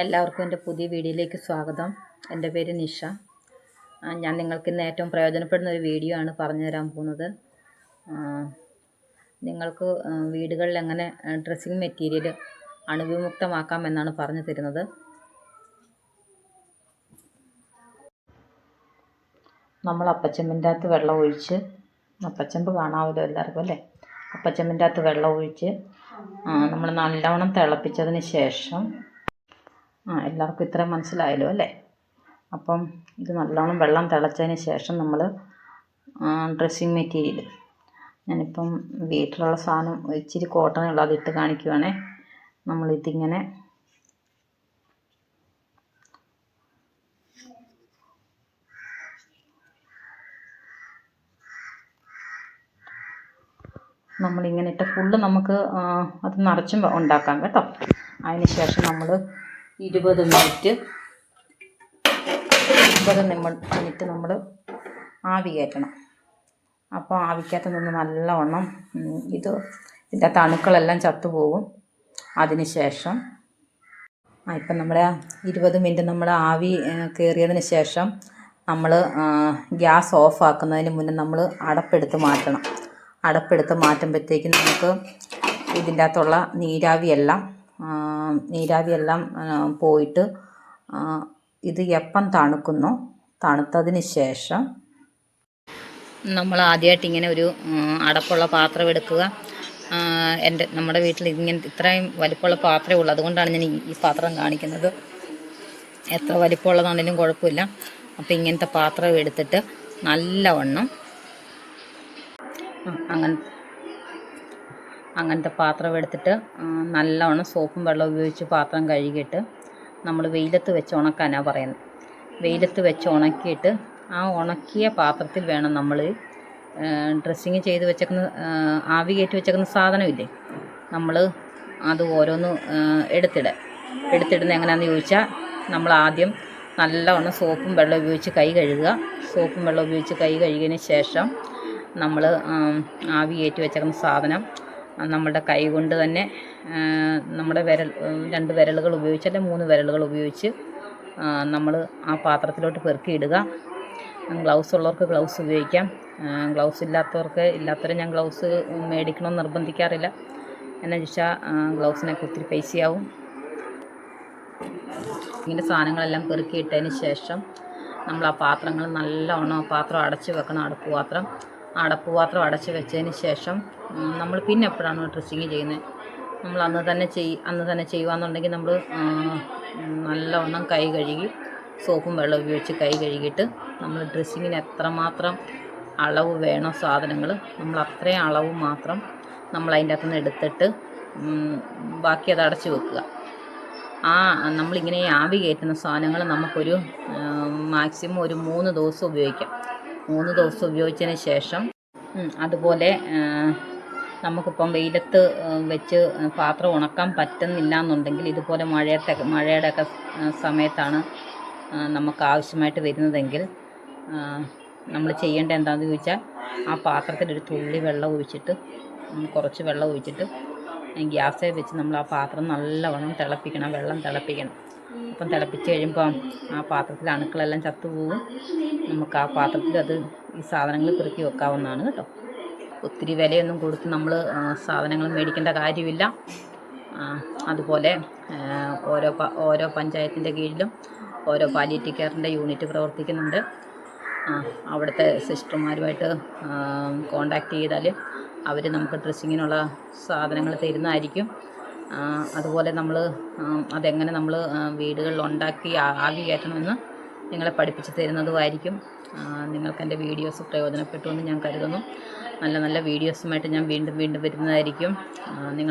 എല്ലാവർക്കും എന്റെ പുതിയ വീഡിയോയിലേക്ക് സ്വാഗതം. എന്റെ പേര് നിഷ. ഞാൻ നിങ്ങൾക്ക് ഇന്ന് ഏറ്റവും പ്രയോജനപ്പെടുന്ന ഒരു വീഡിയോ ആണ് പറഞ്ഞു തരാൻ പോകുന്നത്. നിങ്ങൾക്ക് വീടുകളിൽ എങ്ങനെ ഡ്രസ്സിങ് മെറ്റീരിയൽ അണുവിമുക്തമാക്കാം എന്നാണ് പറഞ്ഞു തരുന്നത്. നമ്മൾ അപ്പച്ചമ്പിന്റെ അകത്ത് വെള്ളം ഒഴിച്ച് അപ്പച്ചമ്പ് കാണാമല്ലോ എല്ലാവർക്കും അല്ലേ? അപ്പച്ചമ്പിന്റെ അകത്ത് വെള്ളം ഒഴിച്ച് നമ്മൾ നല്ലവണ്ണം തിളപ്പിച്ചതിന് ശേഷം ആ എല്ലാവർക്കും ഇത്രയും മനസ്സിലായല്ലോ അല്ലേ? അപ്പം ഇത് നല്ലോണം വെള്ളം തിളച്ചതിന് ശേഷം നമ്മൾ ഡ്രസ്സിങ് മെറ്റീരിയൽ ഞാനിപ്പം വീട്ടിലുള്ള സാധനം ഇച്ചിരി കോട്ടൺ ഉള്ള അതിട്ട് കാണിക്കുവാണേ. നമ്മളിതിങ്ങനെ നമ്മളിങ്ങനെ ഇട്ട് ഫുള്ള് നമുക്ക് അത് നിറച്ചും ഉണ്ടാക്കാം കേട്ടോ. അതിന് ശേഷം നമ്മൾ ഇരുപത് മിനിറ്റ്. ഇരുപത് മിനിറ്റ് നമ്മൾ ആവി കയറ്റണം. അപ്പോൾ ആവിക്കകത്ത് നിന്ന് നല്ലവണ്ണം ഇത് ഇതിന്റെ തണുക്കളെല്ലാം ചത്തുപോകും. അതിന് ശേഷം ആ ഇപ്പം നമ്മൾ ഇരുപത് മിനിറ്റ് നമ്മൾ ആവി കയറിയതിന് ശേഷം നമ്മൾ ഗ്യാസ് ഓഫ് ആക്കുന്നതിന് മുന്നേ നമ്മൾ അടപ്പെടുത്ത് മാറ്റണം. അടപ്പെടുത്ത് മാറ്റുമ്പോഴത്തേക്കും നമുക്ക് ഇതിന്റെ അകത്തുള്ള നീരാവിയെല്ലാം നീരാവിയെല്ലാം എല്ലാം പോയിട്ട് ഇത് എപ്പം തണുക്കുന്നു? തണുത്തതിന് ശേഷം. നമ്മൾ ആദ്യമായിട്ട് ഇങ്ങനെ ഒരു അടപ്പുള്ള പാത്രം എടുക്കുക. എന്റെ നമ്മുടെ വീട്ടിൽ ഇങ്ങനെ ഇത്രയും വലിപ്പമുള്ള പാത്രമേ ഉള്ളൂ. അതുകൊണ്ടാണ് ഞാൻ ഈ- പാത്രം കാണിക്കുന്നത്. എത്ര വലിപ്പമുള്ളതാണെങ്കിലും കുഴപ്പമില്ല. അപ്പോൾ ഇങ്ങനത്തെ പാത്രം എടുത്തിട്ട് നല്ലവണ്ണം വണ്ണം അങ്ങനെ അങ്ങനത്തെ പാത്രം എടുത്തിട്ട് നല്ലവണ്ണം സോപ്പും വെള്ളം ഉപയോഗിച്ച് പാത്രം കഴുകിയിട്ട് നമ്മൾ വെയിലത്ത് വെച്ച് ഉണക്കാനാണ് പറയുന്നത് വെയിലത്ത് വെച്ച് ഉണക്കിയിട്ട് ആ ഉണക്കിയ പാത്രത്തിൽ വേണം നമ്മൾ ഡ്രസ്സിങ് ചെയ്ത് വെച്ചേക്കുന്ന ആവി കയറ്റി വെച്ചേക്കുന്ന സാധനമില്ലേ? നമ്മൾ അത് ഓരോന്ന് എടുത്തിടുക എടുത്തിടുന്നത് എങ്ങനെയാണെന്ന് ചോദിച്ചാൽ നമ്മൾ ആദ്യം നല്ലവണ്ണം സോപ്പും വെള്ളം ഉപയോഗിച്ച് കൈ കഴുകുക. സോപ്പും വെള്ളം ഉപയോഗിച്ച് കൈ കഴുകിയതിന് ശേഷം നമ്മൾ ആവി കയറ്റി വെച്ചേക്കുന്ന സാധനം നമ്മുടെ കൈ കൊണ്ട് തന്നെ നമ്മുടെ വിരൽ രണ്ട് വിരലുകൾ ഉപയോഗിച്ച് അല്ലെങ്കിൽ മൂന്ന് വിരലുകൾ ഉപയോഗിച്ച് നമ്മൾ ആ പാത്രത്തിലോട്ട് പെറുക്കിയിടുക. ഗ്ലൗസ് ഉള്ളവർക്ക് ഗ്ലൗസ് ഉപയോഗിക്കാം. ഗ്ലൗസ് ഇല്ലാത്തവർക്ക് ഇല്ലാത്തവരെ ഞാൻ ഗ്ലൗസ് മേടിക്കണമെന്ന് നിർബന്ധിക്കാറില്ല. എന്നു വെച്ചാൽ ഗ്ലൗസിനൊക്കെ ഒത്തിരി പൈസയാവും. ഇങ്ങനെ സാധനങ്ങളെല്ലാം പെറുക്കിയിട്ടതിന് ശേഷം നമ്മൾ ആ പാത്രങ്ങൾ നല്ലവണ്ണം പാത്രം അടച്ച് വെക്കണം അടുപ്പ് പാത്രം. ആ അടപ്പ് പാത്രം അടച്ച് വെച്ചതിന് ശേഷം നമ്മൾ പിന്നെ എപ്പോഴാണ് ഡ്രസ്സിങ് ചെയ്യുന്നത് നമ്മൾ അന്ന് തന്നെ ചെയ് അന്ന് തന്നെ ചെയ്യുകയെന്നുണ്ടെങ്കിൽ നമ്മൾ നല്ലവണ്ണം കൈ കഴുകി സോപ്പും വെള്ളം ഉപയോഗിച്ച് കൈ കഴുകിയിട്ട് നമ്മൾ ഡ്രസ്സിങ്ങിന് എത്രമാത്രം അളവ് വേണോ സാധനങ്ങൾ നമ്മൾ അത്രയും അളവ് മാത്രം നമ്മൾ അതിന്റെ അകത്തുനിന്ന് എടുത്തിട്ട് ബാക്കി അത് അടച്ചു വെക്കുക. ആ നമ്മളിങ്ങനെ ആവി കയറ്റുന്ന സാധനങ്ങൾ നമുക്കൊരു മാക്സിമം ഒരു മൂന്ന് ദിവസം ഉപയോഗിക്കാം. മൂന്ന് ദിവസം ഉപയോഗിച്ചതിന് ശേഷം അതുപോലെ നമുക്കിപ്പം വെയിലത്ത് വെച്ച് പാത്രം ഉണക്കാൻ പറ്റുന്നില്ല എന്നുണ്ടെങ്കിൽ ഇതുപോലെ മഴയത്തെ മഴയുടെ ഒക്കെ സമയത്താണ് നമുക്ക് ആവശ്യമായിട്ട് വരുന്നതെങ്കിൽ നമ്മൾ ചെയ്യേണ്ടത് എന്താണെന്ന് ചോദിച്ചാൽ ആ പാത്രത്തിൽ ഒരു തുള്ളി വെള്ളം ഒഴിച്ചിട്ട് കുറച്ച് വെള്ളം ഒഴിച്ചിട്ട് ഗ്യാസേ വെച്ച് നമ്മൾ ആ പാത്രം നല്ലവണ്ണം തിളപ്പിക്കണം വെള്ളം തിളപ്പിക്കണം. അപ്പം തിളപ്പിച്ച് കഴിയുമ്പോൾ ആ പാത്രത്തിലെ അണുക്കളെല്ലാം ചത്തുപോകും നമുക്ക് ആ പാത്രത്തിൽ അത് ഈ സാധനങ്ങൾ പെറുക്കി വെക്കാവുന്നതാണ് കേട്ടോ. ഒത്തിരി വിലയൊന്നും കൊടുത്ത് നമ്മൾ സാധനങ്ങൾ മേടിക്കേണ്ട കാര്യമില്ല. അതുപോലെ ഓരോ ഓരോ പഞ്ചായത്തിന്റെ കീഴിലും ഓരോ പാലിയേറ്റീവ് കെയറിന്റെ യൂണിറ്റ് പ്രവർത്തിക്കുന്നുണ്ട്. അവിടുത്തെ സിസ്റ്റർമാരുമായിട്ട് കോണ്ടാക്ട് ചെയ്താൽ അവർ നമുക്ക് ഡ്രസ്സിങ്ങിനുള്ള സാധനങ്ങൾ തരുന്നതായിരിക്കും. അതുപോലെ നമ്മൾ അതെങ്ങനെ നമ്മൾ വീടുകളിൽ ഉണ്ടാക്കി ആകെ കയറ്റണമെന്ന് നിങ്ങളെ പഠിപ്പിച്ച് തരുന്നതുമായിരിക്കും. നിങ്ങൾക്ക് എന്റെ വീഡിയോസ് പ്രയോജനപ്പെട്ടു എന്ന് ഞാൻ കരുതുന്നു. നല്ല നല്ല വീഡിയോസുമായിട്ട് ഞാൻ വീണ്ടും വീണ്ടും വരുന്നതായിരിക്കും. നിങ്ങൾ